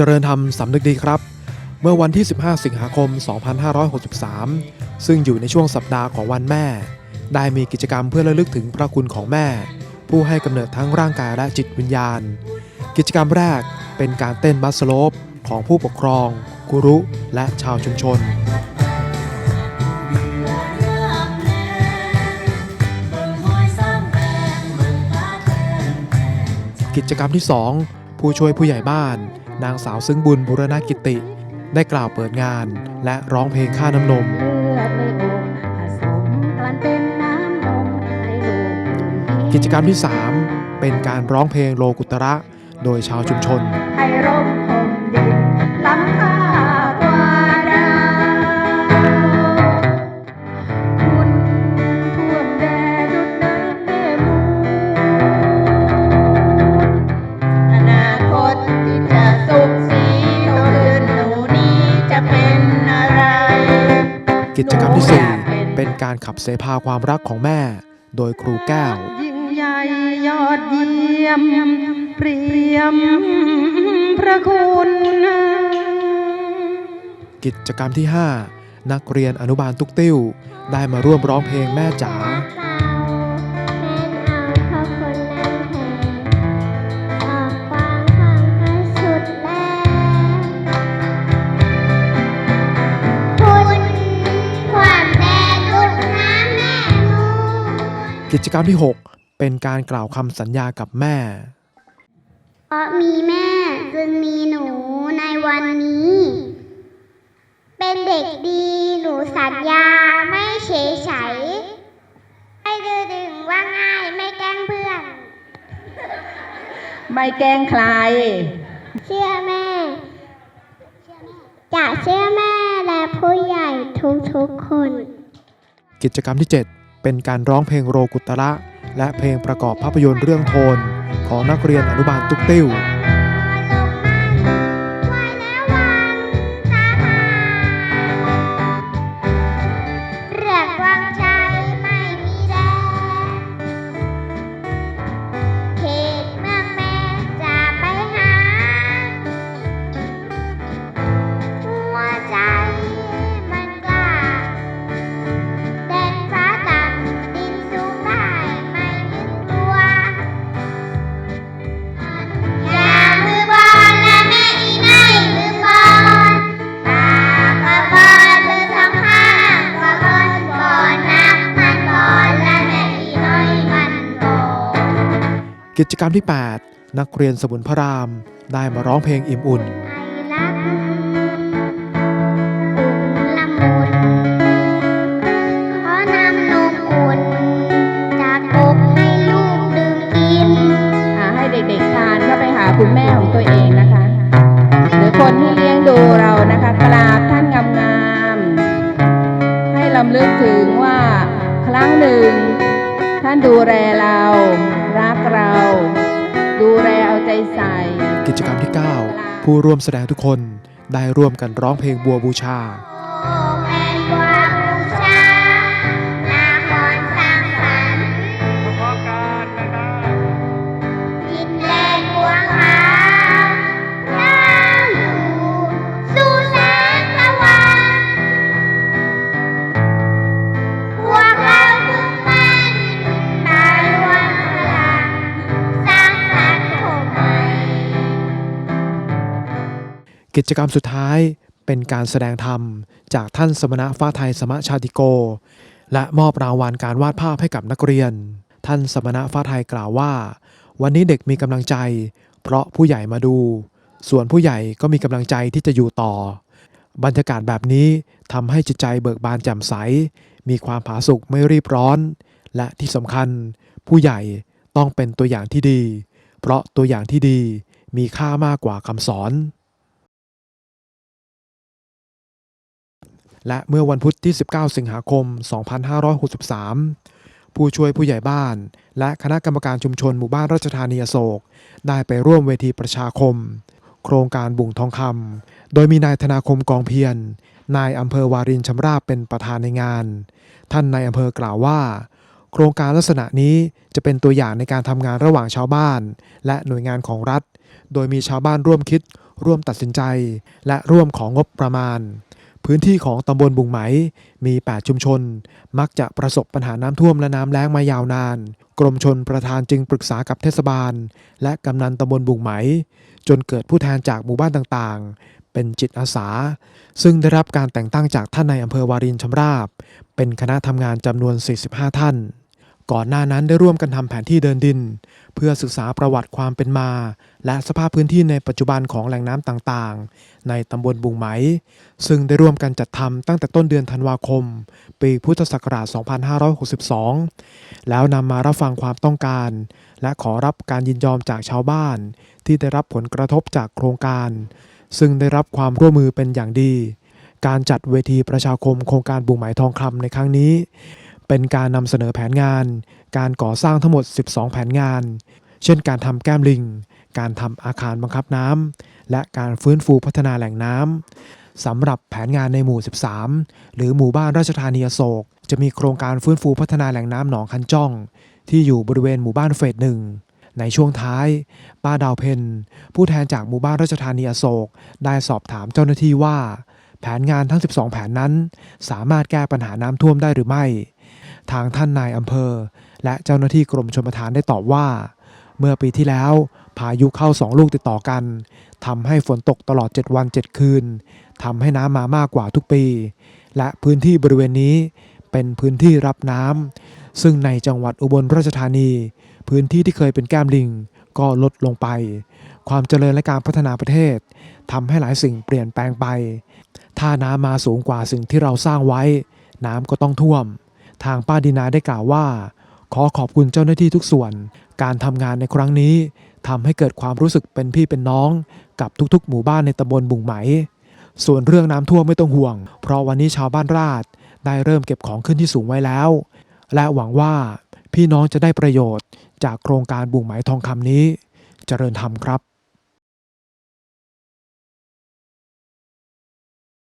เจริญธรรมสำนึกดีครับ เมื่อวันที่ 15 สิงหาคม 2563 ซึ่งอยู่ในช่วงสัปดาห์ของวันแม่ ได้มีกิจกรรมเพื่อระลึกถึงพระคุณของแม่ ผู้ให้กำเนิดทั้งร่างกายและจิตวิญญาณ กิจกรรมแรกเป็นการเต้นบัสโลปของผู้ปกครองกุรุและชาวชุมชนกิจกรรมที่ 2 ผู้ช่วยผู้ใหญ่บ้าน นางสาวซึ้งบุญบุรณกิติ ได้กล่าวเปิดงาน และร้องเพลงค่าน้ำนมเลือดในอกผสมกันเป็นน้ำนมให้ลูกกิจกรรมที่ 3 เป็นการร้องเพลงโลกุตระ โดยชาวชุมชน กิจกรรมที่ 4 เป็นการขับเสพาความรักของแม่ โดยครูแก้ว ยิ่งใหญ่ยอดเยี่ยมเปรียมพระคุณกิจกรรมที่ 5 นักเรียนอนุบาลตุกติ้ว ได้มาร่วมร้องเพลงแม่จ๋า กิจกรรมที่ 6 เป็นการกล่าวคำสัญญากับแม่ เพราะมีแม่จึงมีหนูในวันนี้ เป็นเด็กดีหนูสัญญาไม่เฉยเฉยไม่ดื้อดึงว่าง่ายไม่แกล้งเพื่อน ไม่แกล้งใคร เชื่อแม่ จะเชื่อแม่และผู้ใหญ่ทุกๆคน กิจกรรมที่ 7 เป็นการร้องเพลงโรกุตระ และเพลงประกอบภาพยนตร์เรื่องโทน ของนักเรียนอนุบาลตุกติ้ว กิจกรรมที่ 8 นักเรียนสมุนพระราม ได้มาร้องเพลงอิ่มอุ่นไอรักอุ่นละมุนขอนำนมอุ่นจากอกให้ลูกดื่มกินอ่าให้เด็กๆทานเข้าไปหาคุณแม่ของตัวเองนะคะ หรือคนที่เลี้ยงดูเรานะคะกราบท่านงามๆให้ลำลึกถึงว่าครั้งหนึ่ง ท่านดูแล ผู้ร่วมแสดงทุกคนได้ร่วมกันร้องเพลงบัวบูชา กิจกรรมสุดท้ายเป็นการแสดงธรรม จากท่านสมณะฟ้าไทยสมชาติโก และมอบรางวัลการวาดภาพให้กับนักเรียน ท่านสมณะฟ้าไทยกล่าวว่า วันนี้เด็กมีกำลังใจ เพราะผู้ใหญ่มาดู ส่วนผู้ใหญ่ก็มีกำลังใจที่จะอยู่ต่อ บรรยากาศแบบนี้ทำให้จิตใจเบิกบานแจ่มใส มีความผาสุกไม่รีบร้อน และที่สำคัญ ผู้ใหญ่ต้องเป็นตัวอย่างที่ดี เพราะตัวอย่างที่ดีมีค่ามากกว่าคำสอน และเมื่อวันพุธที่ 19 สิงหาคม 2563 ผู้ช่วยผู้ใหญ่บ้าน และคณะกรรมการชุมชนหมู่บ้านราชธานีอโศก ได้ไปร่วมเวทีประชาคม โครงการบุ่งทองคำ โดยมีนายธนาคมกองเพียร นายอำเภอวารินชำราบเป็นประธานในงาน ท่านนายอำเภอกล่าวว่า โครงการลักษณะนี้จะเป็นตัวอย่างในการทำงานระหว่างชาวบ้าน และหน่วยงานของรัฐ โดยมีชาวบ้านร่วมคิด ร่วมตัดสินใจ และร่วมของงบประมาณ พื้นที่ของตำบลบุงไหม มี 8 ชุมชน มักจะประสบปัญหาน้ำท่วมและน้ำแล้งมายาวนาน กรมชนประธานจึงปรึกษากับเทศบาล และกำนันตำบลบุงไหม จนเกิดผู้แทนจากหมู่บ้านต่างๆ เป็นจิตอาสา ซึ่งได้รับการแต่งตั้งจากท่านในอำเภอวารินชำราบ เป็นคณะทำงานจำนวน 45 ท่าน ก่อนหน้านั้นได้ร่วมกันทำแผนที่เดินดิน เพื่อศึกษาประวัติความเป็นมา และสภาพพื้นที่ในปัจจุบันของแหล่งน้ำต่างๆ ในตำบลบุงไหม ซึ่งได้ร่วมกันจัดทำตั้งแต่ต้นเดือนธันวาคม ปีพุทธศักราช 2562 แล้วนำมารับฟังความต้องการ และขอรับการยินยอมจากชาวบ้าน ที่ได้รับผลกระทบจากโครงการ ซึ่งได้รับความร่วมมือเป็นอย่างดี การจัดเวทีประชาคมโครงการบุงไหมทองคำในครั้งนี้ เป็นการนำเสนอแผนงาน การก่อสร้างทั้งหมด 12 แผนงาน เช่นการทำแก้มลิง การทำอาคารบังคับน้ำและการฟื้นฟูพัฒนาแหล่งน้ำสำหรับแผนงานในหมู่ 13 หรือหมู่บ้านราชธานีอโศก จะมีโครงการฟื้นฟูพัฒนาแหล่งน้ำหนองคันจ้อง ที่อยู่บริเวณหมู่บ้านเฟสหนึ่งในช่วงท้าย ป้าดาวเพนผู้แทนจากหมู่บ้านราชธานีอโศก ได้สอบถามเจ้าหน้าที่ว่า แผนงานทั้ง 12 แผนนั้น สามารถแก้ปัญหาน้ำท่วมได้หรือไม่ ทางท่านนายอำเภอ และเจ้าหน้าที่กรมชลประทานได้ตอบว่า เมื่อปีที่แล้วพายุเข้าสองลูกติดต่อกันทำให้ฝนตกตลอด 7 วัน 7 คืนทำให้น้ำมามากกว่าทุกปี และพื้นที่บริเวณนี้เป็นพื้นที่รับน้ำซึ่งในจังหวัดอุบลราชธานี พื้นที่ที่เคยเป็นแก้มลิงก็ลดลงไป ความเจริญและการพัฒนาประเทศทำให้หลายสิ่งเปลี่ยนแปลงไป ถ้าน้ำมาสูงกว่าสิ่งที่เราสร้างไว้ น้ำก็ต้องท่วม ทางป้าดินาได้กล่าวว่า ขอขอบคุณเจ้าหน้าที่ทุกส่วน การทำงานในครั้งนี้ทำให้เกิดความรู้สึกเป็นพี่เป็นน้อง กับทุกๆ หมู่บ้านในตำบลบุงไหม ส่วนเรื่องน้ำท่วมไม่ต้องห่วง เพราะวันนี้ชาวบ้านราชได้เริ่มเก็บของขึ้นที่สูงไว้แล้ว และหวังว่าพี่น้องจะได้ประโยชน์ จากโครงการบุงไหมทองคำนี้เจริญธรรมครับ